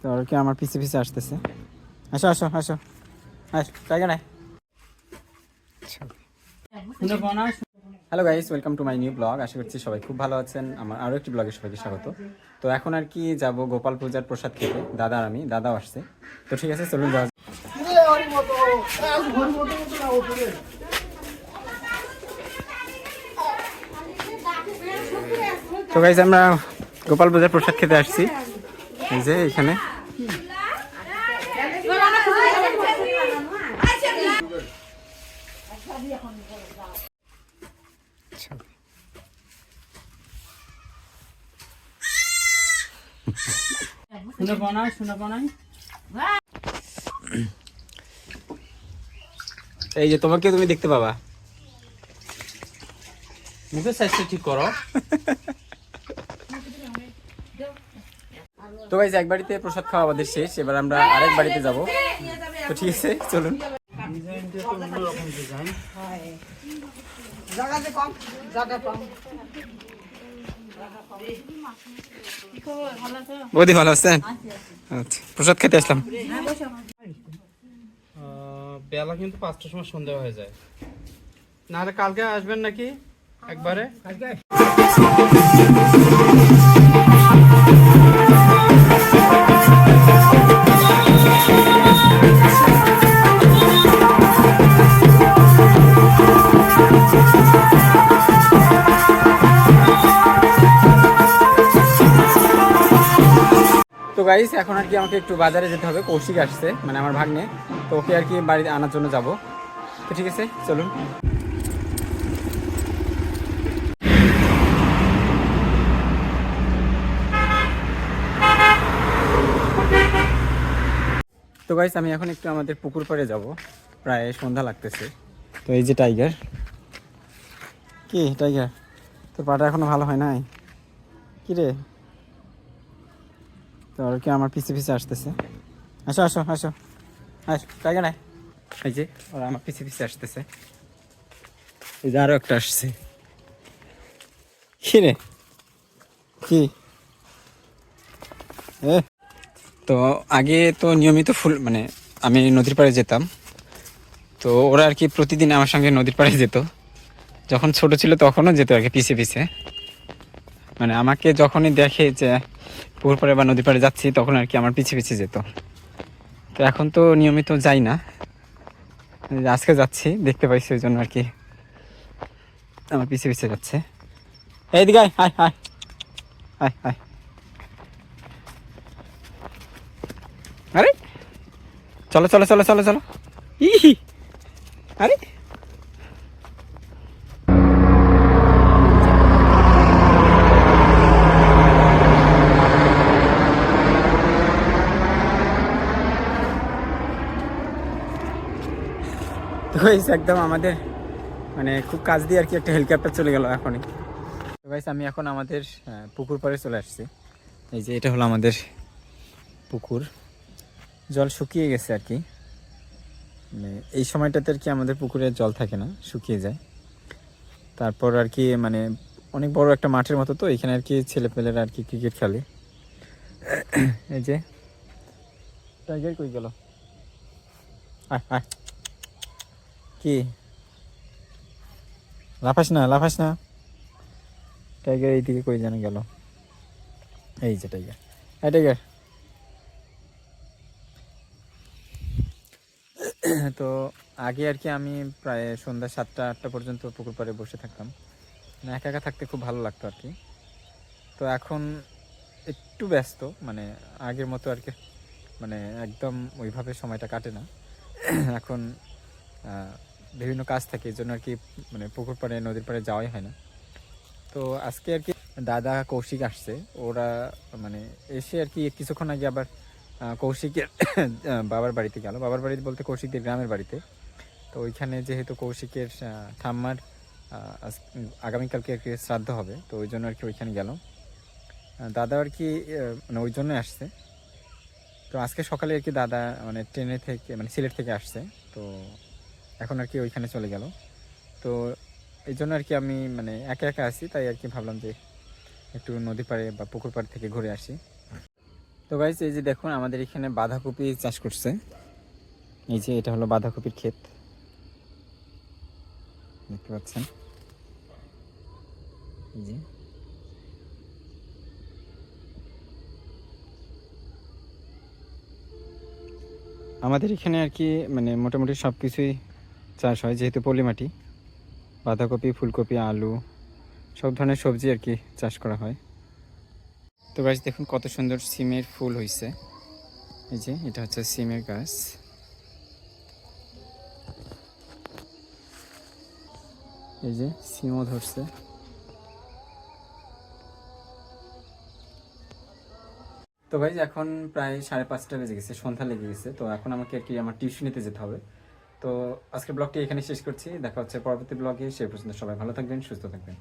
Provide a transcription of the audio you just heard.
তো আর কি আমার পিছে পিছে আসতেছে। আসো আসো আসো। আস জায়গা নাই। Hello guys welcome to my new blog আশা করছি সবাই খুব ভালো আছেন। আমার আরও একটি ব্লগে সবাইকে স্বাগত। তো এখন আর কি যাব গোপাল পূজার প্রসাদ খেতে। দাদা আর আমি দাদাও আসছে। তো ঠিক আছে চলুন যাওয়া তো গাইস আমরা গোপাল পূজার প্রসাদ খেতে আসছি। এই যে এখানে। এই যে, তোমাকে তুমি দেখতে পাবা। মুখের সাইজটা ঠিক করো। তো গাইস এক বাড়িতে প্রসাদ খাওয়া আমাদের শেষ। এবার আমরা আরেক বাড়িতে যাব। তো ঠিক আছে, চলুন। বৌদি ভালো আছেন? আচ্ছা প্রসাদ খেতে আসলাম। বেলা কিন্তু পাঁচটার সময় সন্ধ্যা হয়ে যায়। নাহলে কালকে আসবেন নাকি একবারে? গাইস এখন আর কি আমাকে একটু বাজারে যেতে হবে। কৌশিক আসছে মানে আমার ভাগ্নে। তো ওকে আর কি বাড়িতে আনার জন্য যাব। তো ঠিক আছে, চলুন। তো গাইস আমি এখন একটু আমাদের পুকুর পাড়ে যাব। প্রায় সন্ধ্যা লাগতেছে। তো এই যে টাইগার কি টাইগার তোর পাটা এখনও ভালো হয় নাই? কি রে? তো আর কি আমার পিছে পিছে আসতেছে। আসো আসো আসো। আস টাইগার নাই। এই যে, ওরা আমার পিছে পিছে আসতেছে। এই যে আরও একটা আসছে। কি রে? কি? তো আগে তো নিয়মিত ফুল মানে আমি নদীর পাড়ে যেতাম। তো ওরা আর কি প্রতিদিন আমার সঙ্গে নদীর পাড়ে যেত। যখন ছোট ছিল তখনও যেত আর কি পিছে পিছে। মানে আমাকে যখনই দেখে যে পুকুর পাড়ে বা নদী পাড়ে যাচ্ছি, তখন আর কি আমার পিছে পিছে যেত। তো এখন তো নিয়মিত যাই না। আজকে যাচ্ছি, দেখতে পাইছি ওই জন্য আর কি আমার পিছে পিছে যাচ্ছে। এইদিকে আয় আয় আয়। আয় আয়। আরে! চলো চলো চলো চলো চলো। ই আরে! তো একদম আমাদের মানে খুব কাজ দিয়ে আর কি একটা হেলিকপ্টার চলে গেল এখনই। তো গাইস আমি এখন আমাদের পুকুর পাড়ে চলে আসছি। এই যে এটা হলো আমাদের পুকুর। জল শুকিয়ে গেছে আর কি। মানে এই সময়টাতে আর কি আমাদের পুকুরে জল থাকে না, শুকিয়ে যায়। তারপর আর কি মানে অনেক বড় একটা মাঠের মতো তো, এখানে আর কি ছেলেপেলেরা আর কি ক্রিকেট খেলে। এই যে টাইগার কই গেল? আয় আয়। কি? লাফাস না লাফাস না। টাইগার এইদিকে কই যেন গেল। এই যে টাইগার হ্যাঁ টাইগার তো আগে আর কি আমি প্রায় সন্ধ্যা সাতটা, আটটা পর্যন্ত পুকুর পাড়ে বসে থাকতাম। মানে একা একা থাকতে খুব ভালো লাগতো আর কি। তো এখন একটু ব্যস্ত মানে আগের মতো আর কি। মানে একদম ওইভাবে সময়টা কাটে না। এখন বিভিন্ন কাজ থাকে, এই জন্য আর কি মানে পুকুর পাড়ে, নদীর পাড়ে যাওয়াই হয় না। তো আজকে আর কি দাদা কৌশিক আসছে, ওরা মানে এসে আর কি কিছুক্ষণ আগে আবার কৌশিকের বাবার বাড়িতে গেল। বাবার বাড়িতে বলতে কৌশিকদের গ্রামের বাড়িতে। তো ওইখানে যেহেতু কৌশিকের ঠাম্মার আগামীকালকে আর কি শ্রাদ্ধ হবে, তো ওই জন্য আর কি ওইখানে গেল। দাদা আর কি মানে ওই জন্যই আসছে। তো আজকে সকালে আর কি দাদা মানে ট্রেনে থেকে মানে সিলেট থেকে আসছে। তো এখন আর কি ওইখানে চলে গেল। তো এই জন্য আর কি আমি মানে একা একা আছি, তাই আর কি ভাবলাম যে একটু নদী পাড়ে বা পুকুর পাড় থেকে ঘুরে আসি। তো গাইজ এই যে দেখুন আমাদের এখানে বাঁধাকপি চাষ করছে। এই যে এটা হলো বাঁধাকপির ক্ষেত। দেখতে পাচ্ছেন? যে। আমাদের এখানে আর কি মানে মোটামুটি সব কিছুই চাষ হয় যেহেতু পলি মাটি বাঁধাকপি, ফুলকপি, আলু, সব ধরনের সবজি আর কি চাষ করা হয়। তো গাছ দেখুন কত সুন্দর সিমের ফুল হয়েছে এই যে, এটা হচ্ছে সিমের গাছ। এই যে, সিমও ধরছে। তো ভাই, এখন প্রায় সাড়ে পাঁচটা বেজে গেছে, সন্ধ্যা লেগে গেছে। তো এখন আমাকে আর কি আমার টিউশনিতে যেতে হবে। তো আজকে ব্লগটি এখানে শেষ করছি। দেখা হচ্ছে পরবর্তী ব্লগে। সেই পর্যন্ত সবাই ভালো থাকবেন, সুস্থ থাকবেন।